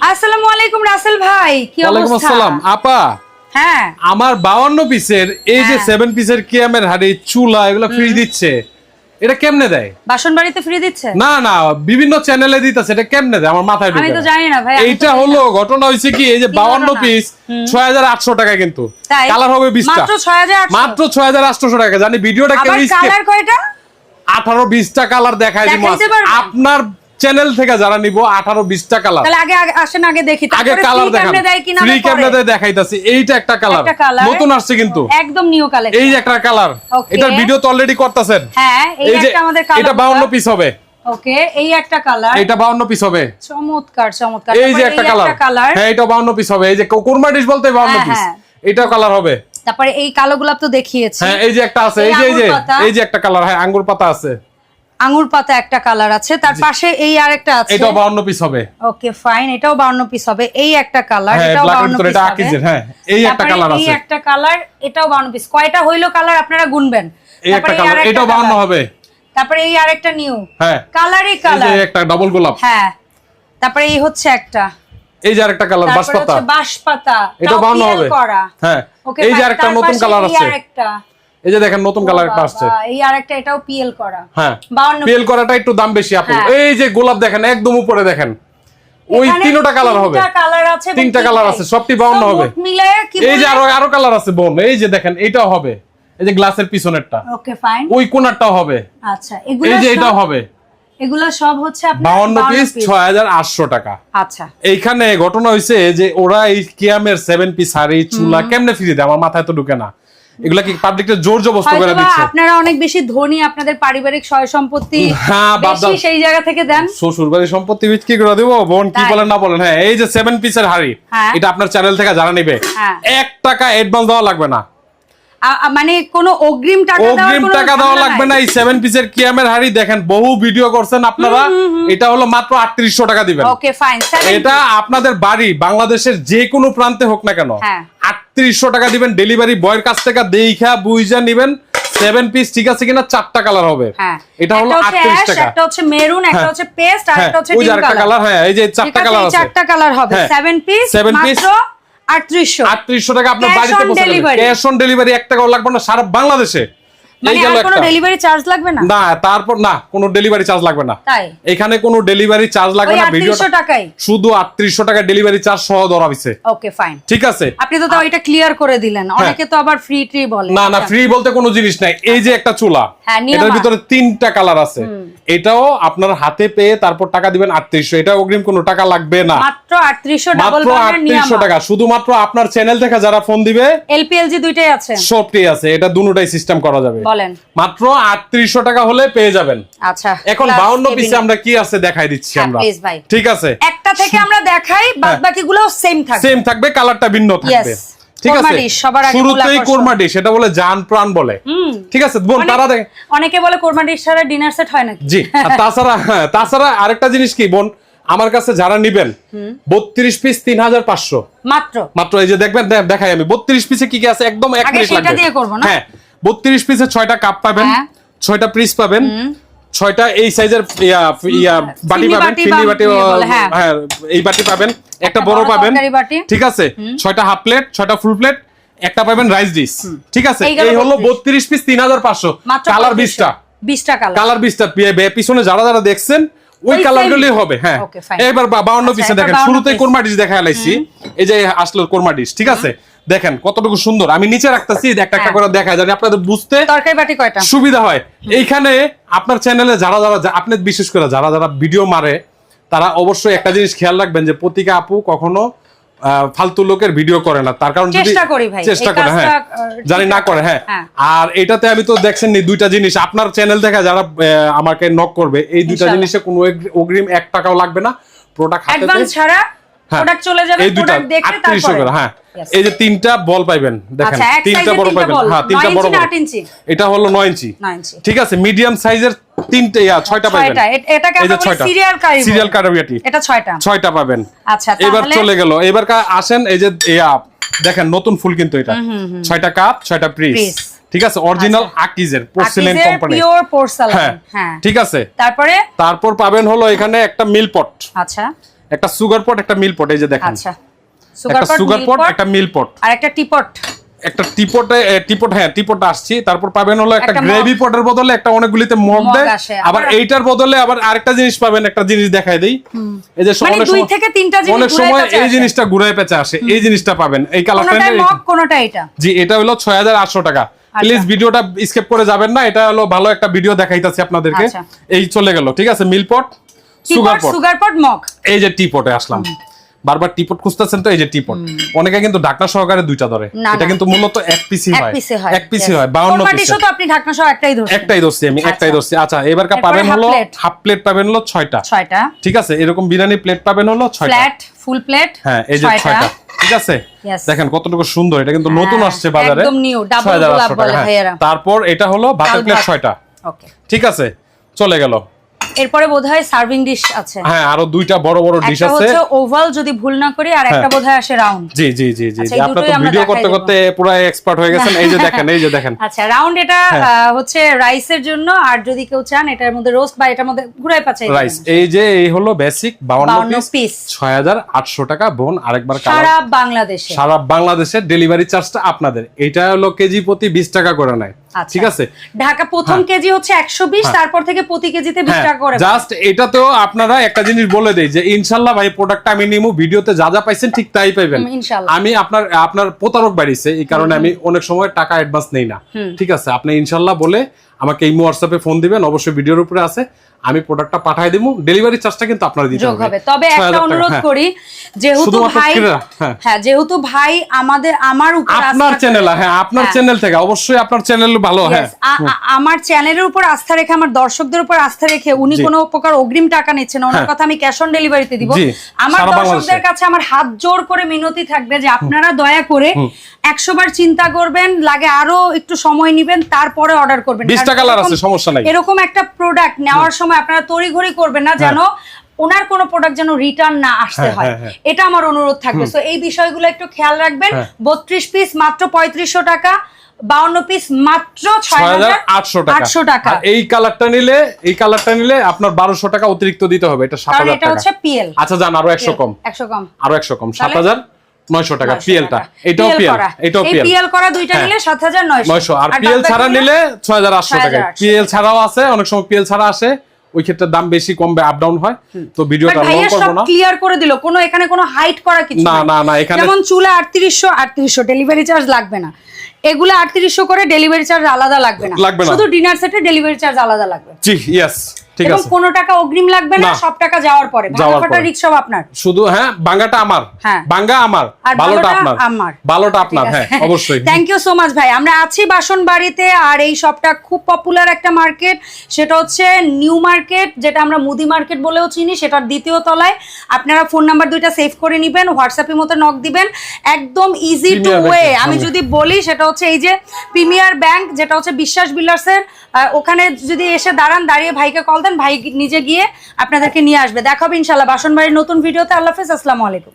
আসসালামু আলাইকুম রাসেল ভাই কি অবস্থা? আসসালাম। আপা হ্যাঁ। আমার বাউান্ন পিসের এই যে হ্যাঁ। সেভেন পিসের কিয়ামের হাড়ি চুলা এগুলো ফ্রি দিচ্ছে। এটা কেমনে দেয়? বাসন বাড়িতে ফ্রি দিচ্ছে? না না বিভিন্ন চ্যানেলে দিতেছে এটা কেমনে দেয়? আমার মাথায় আমি তো জানি না ভাই এইটা হলো ঘটনা হয়েছে কি এই যে কি বাউান্ন ঘটনা? পিস ছয় হাজার আটশো টাকা কিন্তু। কালার হবে মাত্র 6800 মাত্র ছয় হাজার আটশো টাকা। জানি ভিডিওটা কেউ আবার কালার কয়টা? আঠারো বিশটা কালার দেখাই দিব আপনার চ্যানেল থেকে যারা নিব আঠারো বিশটা কালার আগে আসেন আগে দেখি। আগে কালার free দেখান। দেয় কিনা ফ্রি আমি পরে। ক্যামেরা দেয় দেখাইতাছি। এইটা একটা কালার নতুন আসছে কিন্তু। একদম নিউ কালেকশন এই যে একটা কালার. এটার ভিডিও তো অলরেডি করতেছেন। হ্যাঁ এই এই যে আমাদের এটা 52 পিস হবে। ওকে এই একটা কালার এটা 52 পিস হবে। চমৎকার চমৎকার। এই যে একটা কালার কালার হ্যাঁ এটা 52 পিস হবে। এই যে কুরমা ডিশ বলতে 52 হ্যাঁ, পিস হ্যাঁ। কালার হবে। তারপরে এই কালো গোলাপ তো দেখিয়েছি। হ্যাঁ এই যে একটা আছে। এই এই যে এই যে এই যে একটা কালার হ্যাঁ আঙ্গুর পাতা আছে। আঙ্গুর পাতা একটা কালার আছে তার পাশে এই আরেকটা আছে। এটাও 52 পিস হবে। ওকে ফাইন এটাও 52 পিস হবে। এই একটা কালার হ্যাঁ এটাও 52 ভিতরে পিস এটা হবে। আকিজের হ্যাঁ এই একটা কালার এই একটা কালার এটাও 52 পিস কয়টা হইল কালার আপনারা গুনবেন? এই একটা কালার এটাও 52 হবে। তারপরে এই আরেকটা নিউ হ্যাঁ। কালারই কালার এই একটা ডাবল গোলাপ। হ্যাঁ। তারপরে এই হচ্ছে একটা। এই যে আরেকটা কালার বাঁশপাতা। হচ্ছে বাঁশপাতা। এটা 52 হবে। হ্যাঁ। ওকে এই যে আরেকটা নতুন কালার আছে। এই যে দেখেন নতুন কালার একটা আসছে। এই আরেকটা এটাও পিএল করা। হ্যাঁ 52 পেল করাটা একটু দাম বেশি আপু হ্যাঁ। এই যে গোলাপ দেখেন একদম উপরে দেখেন। ওই তিনটা কালার হবে। তিনটা কালার আছে সবটি 52 হবে। এই যে আরও আরও কালার আছে বোন এই যে দেখেন এইটাও হবে। এই যে গ্লাসের পিছনেরটা। ওকে ফাইন ওই কোনারটাও হবে। আচ্ছা এগুলো এই যে এটাও হবে। এগুলো সব হচ্ছে বাউন্ন 52 পিস। ছয় হাজার আটশো টাকা। আচ্ছা। এইখানে ঘটনা হয়েছে যে ওরা এই কিয়ামের সেভেন পিস হাড়ি চুলা কেমনে ফিরে দেয়? আমার মাথায় তো ঢুকে না। এগুলা কি পাবলিকটা জোর জবস্ত করে দিচ্ছে? আপনারা অনেক বেশি ধনী আপনাদের পারিবারিক সয় সম্পত্তি হ্যাঁ, সেই জায়গা থেকে দেন। শ্বশুর বাড়ির সম্পত্তি বিক্রি করে দেব? বোন কি বলেন না বলেন? হ্যাঁ এই যে সেভেন পিসের হাড়ি হ্যাঁ। এটা আপনার চ্যানেল থেকে জানা নিবে হ্যাঁ। এক টাকা অ্যাডভান্স দেওয়া লাগবে না। মানে কোনো অগ্রিম টাকা অগ্রিম টাকা দেওয়া লাগবে না এই সেভেন পিসের কিয়ামের হাড়ি দেখেন বহু ভিডিও করছেন আপনারা। এটা হলো মাত্র আটত্রিশশো টাকা দিবেন। ওকে ফাইন এটা আপনাদের বাড়ি বাংলাদেশের যে কোনো প্রান্তে হোক না কেন হ্যাঁ। আটত্রিশশো টাকা দিবেন ডেলিভারি বয়ের কাছ থেকে দেখা বুঝা নিবেন। সেভেন পিস ঠিক আছে কিনা চারটা কালার হবে। হ্যাঁ। এটা হলো আটত্রিশ টাকা। একটা হচ্ছে মেরুন একটা হ্যাঁ। হচ্ছে পেস্ট আর হ্যাঁ একটা হচ্ছে ডিম কালার হ্যাঁ এই যে চারটা কালার আছে চারটা কালার হবে। হ্যাঁ। 7 পিস Seven piece। 3800 আটত্রিশশো টাকা আপনার বাড়িতে। ক্যাশ অন ডেলিভারি এক টাকাও লাগবে না সারা বাংলাদেশে। মানে আর কোনো ডেলিভারি চার্জ লাগবে না? না তারপর না কোনো ডেলিভারি চার্জ লাগবে না। এখানে কোনো ডেলিভারি চার্জ লাগবে না ভিডিওটা টাকাই শুধু আটত্রিশশো টাকা ডেলিভারি চার্জ সহ ধরা হয়েছে ওকে ফাইন ঠিক আছে? আপনি তো তাও এটা ক্লিয়ার করে দিলেন। অনেকে তো আবার ফ্রি ট্রি বলে। না না ফ্রি বলতে কোনো জিনিস নাই। এই যে একটা চুলা এটার ভিতরে তিনটা কালার আছে। এটাও আপনার হাতে পেয়ে তারপর টাকা দিবেন আটত্রিশশো। এটা অগ্রিম কোনো টাকা লাগবে না। মাত্র 3800 ডাবল বার্নার টাকা। শুধুমাত্র আপনার চ্যানেল থেকে যারা ফোন দিবে এলপিএলজি দুইটাই আছে। সবটি আছে। এটা দুটাই সিস্টেম করা যাবে। বলেন। মাত্র আটত্রিশশো টাকা হলে পেয়ে যাবেন। আচ্ছা এখন Plus বাউন্ন cabinet। পিসে আমরা কি আছে দেখাই দিচ্ছি হ্যাঁ, আমরা। ঠিক আছে। একটা থেকে আমরা দেখাই বাদ হ্যাঁ। সেম থাকবে। সেম থাকবে কালারটা ভিন্ন থাকবে। ঠিক আছে? dish, সবার আগে মূল শুরুতেই কোরমা ডিশ এটা বলে জান প্রাণ বলে। ঠিক আছে? বোন তারা দেখ অনেকে বলে কোরমা ডিশ ছাড়া ডিনার সেট হয় নাকি? জি তাছাড়া হ্যাঁ, তাছাড়া আরেকটা জিনিস কি বোন? আমার কাছে যারা নিবেন বত্রিশ পিস তিন হাজার পাঁচশো। মাত্র। মাত্র এই যে দেখবেন দেখাই আমি। বত্রিশ পিসে কি কি আছে? একদম এক মিনিট লাগবে। দিয়ে করব হ্যাঁ। বত্রিশ পিসে ছয়টা কাপ পাবেন হ্যাঁ। ছয়টা পিস পাবেন ছয়টা এই সাইজের বাটি পাবেন বা বাটি হ্যাঁ। হ্যাঁ এই বাটি পাবেন একটা বড় পাবেন ঠিক আছে? ছয়টা হাফ প্লেট ছয়টা ফুল প্লেট একটা পাবেন রাইস ডিশ ঠিক আছে? এই হলো বত্রিশ। পিস তিন হাজার পাঁচশো কালার 3500 বিশটা বিশটা কালার বিশটা পিছনে যারা যারা দেখছেন ওই ওই কালার গুলি হবে হ্যাঁ। এবার বাউন্ন আচ্ছা, পিসে এবার দেখেন 52 শুরুতেই কোরমা ডিশ দেখা লাইছি এই যে আসলো কোরমা ডিশ ঠিক আছে? দেখেন কতটুকু সুন্দর। আমি নিচে রাখতেছি একটা একটা হ্যাঁ। করে দেখা জানি আপনাদের বুঝতে তরকারি বাটি কয়টা? সুবিধা হয়। এইখানে আপনার চ্যানেলে যারা যারা আপনি বিশেষ করে যারা যারা ভিডিও মারে তারা অবশ্যই একটা জিনিস খেয়াল রাখবেন যে প্রতিকা আপু কখনো ফালতু লোকের ভিডিও করে না। তার কারণ চেষ্টা করি ভাই, চেষ্টা করে হ্যাঁ। জানি না করে হ্যাঁ। হ্যাঁ। আর এটাতে আমি তো দেখছেন নি দুইটা জিনিস। আপনার চ্যানেল থেকে যারা আমাকে নক করবে এই দুইটা জিনিসে কোনো অগ্রিম এক টাকাও লাগবে না। প্রোডাক্ট হাতে ছাড়া হ্যাঁ। প্রোডাক্ট চলে যাবে প্রোডাক্ট দেখে তারপরে। হ্যাঁ। এই যে তিনটা বল পাইবেন দেখেন আচ্ছা, তিনটা বড় পাইবেন। হ্যাঁ তিনটা বড় বড় এটা হলো নয় ইঞ্চি। ঠিক আছে মিডিয়াম সাইজের তিনটে ইয়া ছয়টা পাবেন ছয়টা। এটাকে আমরা বলি সিরিয়াল কারাবিয়াটি এটা ছয়টা। ছয়টা পাবেন। আচ্ছা এবার চলে গেল। এবার কা- আসেন এই যে ইয়া দেখেন নতুন ফুল কিন্তু এটা। ছয়টা কাপ ছয়টা পিস ঠিক আছে অরিজিনাল আকিজের পোর্সেলেন কোম্পানি পিওর পোর্সেলাইন হ্যাঁ। হ্যাঁ। ঠিক আছে। তারপরে? তারপর পাবেন হলো এখানে একটা মিল পট আচ্ছা। একটা সুগার পট একটা মিল পট এই যে দেখেন। আচ্ছা। সুগার একটা সুগার পট একটা মিল পট আর একটা টিপট একটা টিপটে টিপট হ্যাঁ টিপট আসছি। তারপর পাবেন হলো একটা গ্রেভি পটের বদলে একটা অনেকগুলিতে মগ দেয়। আবার এইটার বদলে আবার আরেকটা জিনিস পাবেন একটা জিনিস দেখাই দেই। এই যে মানে অনেক দুই সময়- থেকে তিনটা জিনিস অনেক সময় এই জিনিসটা ঘুরায় পেঁচে আসে। এই জিনিসটা পাবেন। এই কালারটা কোনোটা মগ কোনোটা এটা। জি এটা হলো ছয় হাজার আটশো টাকা। আচ্ছা। প্লিজ ভিডিওটা স্কিপ করে যাবেন না। এটা হলো ভালো একটা ভিডিও দেখাইতেছি আপনাদেরকে। আচ্ছা। এই চলে গেল ঠিক আছে? মিলপট sugar pot sugar pot mug এই যে টিপটে আসলাম। বারবার টিপট খুঁজতেছেন তো এই যে টিপট। অনেকে কিন্তু ঢাকনা সহকারে দুইটা ধরে। এটা কিন্তু মূলত এক পিসি হয় এক পিসি হয় বাউন্ন কোরমা তো আপনি ঢাকনা সহ একটাই ধরছেন? একটাই ধরছি আমি একটাই আচ্ছা। ধরছি। আচ্ছা এবার এরপরে পাবেন হলো হাফ প্লেট পাবেন হলো ছয়টা। ছয়টা। ঠিক আছে এরকম বিরিয়ানি প্লেট পাবেন হলো ফুল প্লেট হ্যাঁ এই যে ছয়টা। ঠিক আছে? দেখেন কতটুকু সুন্দর এটা কিন্তু হ্যাঁ, নতুন আসছে বাজারে। একদম new, double 6,800 গোলাপ টাকা, বলে হ্যাঁ। তারপর এটা হলো ভাতের প্লেট। ছয়টা। ওকে ঠিক আছে? চলে গেল। এরপরে বোধহয় সার্ভিং ডিশ আছে। হ্যাঁ আরও দুইটা বড় বড় ডিশ একটা আছে। হচ্ছে ওভাল যদি ভুল না করি আর একটা হ্যাঁ। বোধহয় আসে রাউন্ড জি জি জি জি আচ্ছা, দুটোই তো ভিডিও করতে করতে পুরো এক্সপার্ট হয়ে গেছেন। এই যে দেখেন এই যে দেখেন। আচ্ছা রাউন্ড এটা হ্যাঁ। হচ্ছে রাইসের জন্য আর যদি কেউ চান এটার মধ্যে রোস্ট বা এটার মধ্যে ঘুরাই পাচাই রাইস এই যে এই হলো বেসিক বাউন্ন বাউন্ন পিস পিস ছয় হাজার আটশো টাকা বোন। আরেকবার কালার সারা বাংলাদেশে। সারা বাংলাদেশের ডেলিভারি চার্জটা আপনাদের। এটা হলো কেজি প্রতি বিশ টাকা করে নেয়। ঠিক আছে? ঢাকা প্রথম কেজি হচ্ছে একশো বিশ তারপর থেকে প্রতি কেজিতে বিশ টাকা করে জাস্ট এটা তো আপনারা একটা জিনিস বলে দেই যে ইনশাল্লাহ ভাই প্রোডাক্ট আমি নিমু ভিডিওতে যা যা পাইছেন ঠিক তাই ইনশাল্লাহ। আমি আপনার আপনার প্রতারক বাড়িছে এই কারণে আমি অনেক সময় টাকা অ্যাডভান্স নেই না। ঠিক আছে? আপনি ইনশাল্লাহ বলে আমাকে এই হোয়াটসঅ্যাপে ফোন দিবেন অবশ্যই ভিডিওর উপরে আছে। আমি প্রোডাক্টটা পাঠিয়ে দিব ডেলিভারি চার্জটা কিন্তু আপনার দিতে হবে। তবে একটা অনুরোধ হ্যাঁ। করি যেহেতু ভাই হ্যাঁ। হ্যাঁ যেহেতু ভাই আমাদের আমার উপর আপনার চ্যানেল হ্যাঁ আপনার। চ্যানেল থেকে অবশ্যই আপনার চ্যানেল ভালো হ্যাঁ। আমার চ্যানেলের উপর আস্থা রেখে আমার দর্শকদের উপর আস্থা রেখে উনি কোনো প্রকার অগ্রিম টাকা নিচ্ছেন না ওনার হ্যাঁ। কথা আমি ক্যাশ অন ডেলিভারিতে দিব। আমার দর্শকদের কাছে আমার হাত জোর করে মিনতি থাকবে যে আপনারা দয়া করে একশো বার চিন্তা করবেন লাগে আরও একটু সময় নিবেন তারপরে অর্ডার করবেন। বিশটা কারণ কালার এরকম- আছে সমস্যা নাই। এরকম একটা প্রোডাক্ট নেওয়ার সময় আপনারা তড়িঘড়ি করবেন না যেন ওনার কোনো প্রোডাক্ট যেন রিটার্ন না আসতে হ্যাঁ, হয়। হ্যাঁ, হ্যাঁ। এটা আমার অনুরোধ থাকবে। তো এই বিষয়গুলো একটু খেয়াল রাখবেন। হ্যাঁ। বত্রিশ পিস মাত্র পঁয়ত্রিশশো টাকা বাউন্ন পিস মাত্র ছয় হাজার আটশো টাকা। এই কালারটা নিলে এই কালারটা নিলে আপনার বারোশো টাকা অতিরিক্ত দিতে হবে। এটা সাত হাজার হচ্ছে টাকা আচ্ছা যান আরও একশো কম। একশো কম। আরও একশো কম। সাত হাজার? নয়শো টাকা 900 পিএলটা। এটাও পিএল। এটাও পিএল। পিএল করা দুইটা হ্যাঁ। নিলে সাত হাজার নয়শো। নয়শো। আর পিএল ছাড়া নিলে ছয় হাজার আটশো টাকা। পিএল ছাড়াও আছে অনেক সময় পিএল ছাড়া আসে ওই ক্ষেত্রে দাম বেশি কমবে আপ ডাউন হয়। তো ভিডিওটা লং করব না। ক্লিয়ার করে দিল। কোনো এখানে কোনো হাইট করা কিছু না, না, না, এখানে- যেমন চুলা আটত্রিশশো আটত্রিশশো। ডেলিভারি চার্জ লাগবে না। এগুলো আটত্রিশশো করে ডেলিভারি চার্জ আলাদা লাগবে না। শুধু ডিনার সেটে ডেলিভারি চার্জ আলাদা লাগবে। জি ইয়েস ঠিক আছে। কোনো টাকা অগ্রিম লাগবে না। সব টাকা যাওয়ার পরে। যাওয়ার ভাঙাফাটা সব আপনার? শুধু হ্যাঁ বাঙ্গাটা আমার। হ্যাঁ। আমার ভালোটা ভালোটা আপনার। আমার। ভালোটা আপনার হ্যাঁ অবশ্যই। থ্যাংক ইউ সো মাচ ভাই। আমরা আছি বাসন বাড়িতে আর এই শপটা খুব পপুলার একটা মার্কেট সেটা হচ্ছে নিউ মার্কেট যেটা আমরা মুদি মার্কেট বলেও চিনি সেটার দ্বিতীয় তলায়। আপনারা ফোন নাম্বার দুইটা সেভ করে নেবেন হোয়াটসঅ্যাপের মতো নক দিবেন। একদম ইজি টু ওয়ে আমি যদি বলি সেটা হচ্ছে এই যে প্রিমিয়ার ব্যাংক, যেটা হচ্ছে বিশ্বাস বিল্ডার্সের ওখানে যদি এসে দাঁড়ান, দাঁড়িয়ে ভাইকে কল দেন, ভাই নিজে গিয়ে আপনাদেরকে নিয়ে আসবে। দেখাবে ইনশাল্লাহ বাসন বাড়ির নতুন ভিডিওতে আল্লাহ হাফিজ। আসসালামু আলাইকুম।